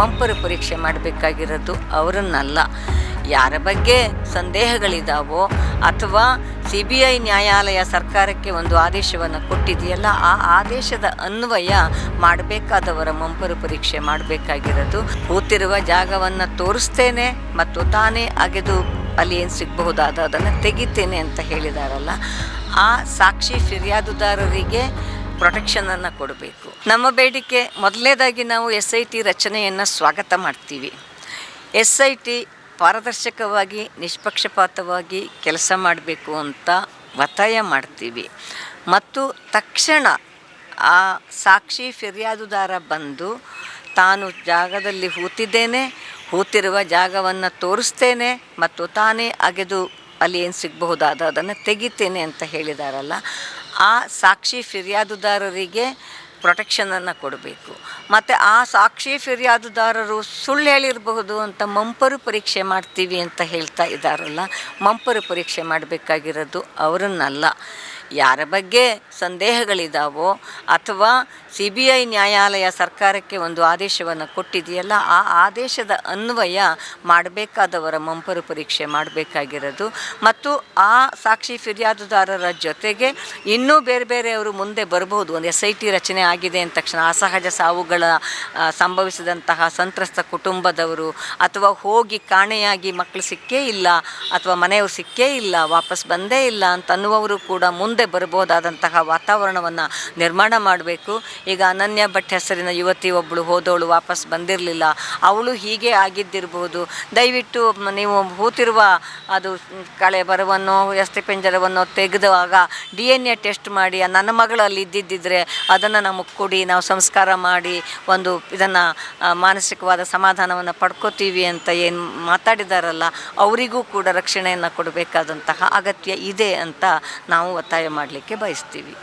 ಮಂಪರು ಪರೀಕ್ಷೆ ಮಾಡಬೇಕಾಗಿರೋದು ಅವರನ್ನಲ್ಲ. ಯಾರ ಬಗ್ಗೆ ಸಂದೇಹಗಳಿದಾವೋ ಅಥವಾ ಸಿ ಬಿ ಐ ನ್ಯಾಯಾಲಯ ಸರ್ಕಾರಕ್ಕೆ ಒಂದು ಆದೇಶವನ್ನು ಕೊಟ್ಟಿದೆಯಲ್ಲ, ಆ ಆದೇಶದ ಅನ್ವಯ ಮಾಡಬೇಕಾದವರ ಮಂಪರು ಪರೀಕ್ಷೆ ಮಾಡಬೇಕಾಗಿರೋದು. ಕೂತಿರುವ ಜಾಗವನ್ನು ತೋರಿಸ್ತೇನೆ ಮತ್ತು ತಾನೇ ಅಗೆದು ಅಲ್ಲಿ ಏನು ಸಿಗಬಹುದಾದ ಅದನ್ನು ತೆಗಿತೇನೆ ಅಂತ ಹೇಳಿದಾರಲ್ಲ. ಆ ಸಾಕ್ಷಿ ಫಿರ್ಯಾದುದಾರರಿಗೆ ಪ್ರೊಟೆಕ್ಷನನ್ನು ಕೊಡಬೇಕು. ನಮ್ಮ ಬೇಡಿಕೆ ಮೊದಲನೇದಾಗಿ ನಾವು ಎಸ್ ಐ ಟಿ ರಚನೆಯನ್ನು ಸ್ವಾಗತ ಮಾಡ್ತೀವಿ. ಎಸ್ ಐ ಟಿ ಪಾರದರ್ಶಕವಾಗಿ, ನಿಷ್ಪಕ್ಷಪಾತವಾಗಿ ಕೆಲಸ ಮಾಡಬೇಕು ಅಂತ ಒತ್ತಾಯ ಮಾಡ್ತೀವಿ. ಮತ್ತು ತಕ್ಷಣ ಆ ಸಾಕ್ಷಿ ಫಿರ್ಯಾದುದಾರ ಬಂದು, ತಾನು ಜಾಗದಲ್ಲಿ ಹೂತಿದ್ದೇನೆ, ಹೂತಿರುವ ಜಾಗವನ್ನು ತೋರಿಸ್ತೇನೆ ಮತ್ತು ತಾನೇ ಅಗೆದು ಅಲ್ಲಿ ಏನು ಸಿಗಬಹುದಾದ ಅದನ್ನು ತೆಗಿತೇನೆ ಅಂತ ಹೇಳಿದಾರಲ್ಲ ಆ ಸಾಕ್ಷಿ ಫಿರ್ಯಾದುದಾರರಿಗೆ ಪ್ರೊಟೆಕ್ಷನನ್ನು ಕೊಡಬೇಕು. ಮತ್ತು ಆ ಸಾಕ್ಷಿ ಫಿರ್ಯಾದುದಾರರು ಸುಳ್ಳು ಹೇಳಿರಬಹುದು ಅಂತ ಮಂಪರು ಪರೀಕ್ಷೆ ಮಾಡ್ತೀವಿ ಅಂತ ಹೇಳ್ತಾ ಇದ್ದಾರಲ್ಲ, ಮಂಪರು ಪರೀಕ್ಷೆ ಮಾಡಬೇಕಾಗಿರೋದು ಅವರನ್ನಲ್ಲ. ಯಾರ ಬಗ್ಗೆ ಸಂದೇಹಗಳಿದ್ದಾವೋ ಅಥವಾ ಸಿ ಬಿ ಐ ನ್ಯಾಯಾಲಯ ಸರ್ಕಾರಕ್ಕೆ ಒಂದು ಆದೇಶವನ್ನು ಕೊಟ್ಟಿದೆಯಲ್ಲ, ಆ ಆದೇಶದ ಅನ್ವಯ ಮಾಡಬೇಕಾದವರ ಮಂಪರು ಪರೀಕ್ಷೆ ಮಾಡಬೇಕಾಗಿರೋದು. ಮತ್ತು ಆ ಸಾಕ್ಷಿ ಫಿರ್ಯಾದುದಾರರ ಜೊತೆಗೆ ಇನ್ನೂ ಬೇರೆ ಬೇರೆಯವರು ಮುಂದೆ ಬರಬಹುದು. ಒಂದು ಎಸ್ ಐ ಟಿ ರಚನೆ ಆಗಿದೆ ಅಂದ ತಕ್ಷಣ ಅಸಹಜ ಸಾವುಗಳ ಸಂಭವಿಸಿದಂತಹ ಸಂತ್ರಸ್ತ ಕುಟುಂಬದವರು ಅಥವಾ ಹೋಗಿ ಕಾಣೆಯಾಗಿ ಮಕ್ಕಳು ಸಿಕ್ಕೇ ಇಲ್ಲ ಅಥವಾ ಮನೆಯವರು ಸಿಕ್ಕೇ ಇಲ್ಲ, ವಾಪಸ್ ಬಂದೇ ಇಲ್ಲ ಅಂತ ಅನ್ನುವವರು ಕೂಡ ಮುಂದೆ ಬರ್ಬೋದಾದಂತಹ ವಾತಾವರಣವನ್ನು ನಿರ್ಮಾಣ ಮಾಡಬೇಕು. ಈಗ ಅನನ್ಯ ಭಟ್ ಹೆಸರಿನ ಯುವತಿ ಒಬ್ಬಳು ಹೋದವಳು ವಾಪಸ್ ಬಂದಿರಲಿಲ್ಲ. ಅವಳು ಹೀಗೆ ಆಗಿದ್ದಿರಬಹುದು ದಯವಿಟ್ಟು ನೀವು ಹೂತಿರುವ ಅದು ಕಳೆ ಬರವನ್ನು, ಎಸ್ತಿ ಪಂಜರವನ್ನು ತೆಗೆದುವಾಗ ಡಿ ಎನ್ ಎ ಟೆಸ್ಟ್ ಮಾಡಿ ನನ್ನ ಮಗಳಲ್ಲಿ ಇದ್ದಿದ್ದರೆ ಅದನ್ನು ನಮಗೆ ಕೊಡಿ, ನಾವು ಸಂಸ್ಕಾರ ಮಾಡಿ ಒಂದು ಇದನ್ನು ಮಾನಸಿಕವಾದ ಸಮಾಧಾನವನ್ನು ಪಡ್ಕೋತೀವಿ ಅಂತ ಏನು ಮಾತಾಡಿದಾರಲ್ಲ, ಅವರಿಗೂ ಕೂಡ ರಕ್ಷಣೆಯನ್ನು ಕೊಡಬೇಕಾದಂತಹ ಅಗತ್ಯ ಇದೆ ಅಂತ ನಾವು ಒತ್ತಾಯ ಮಾಡಲಿಕ್ಕೆ ಬಯಸ್ತೀವಿ.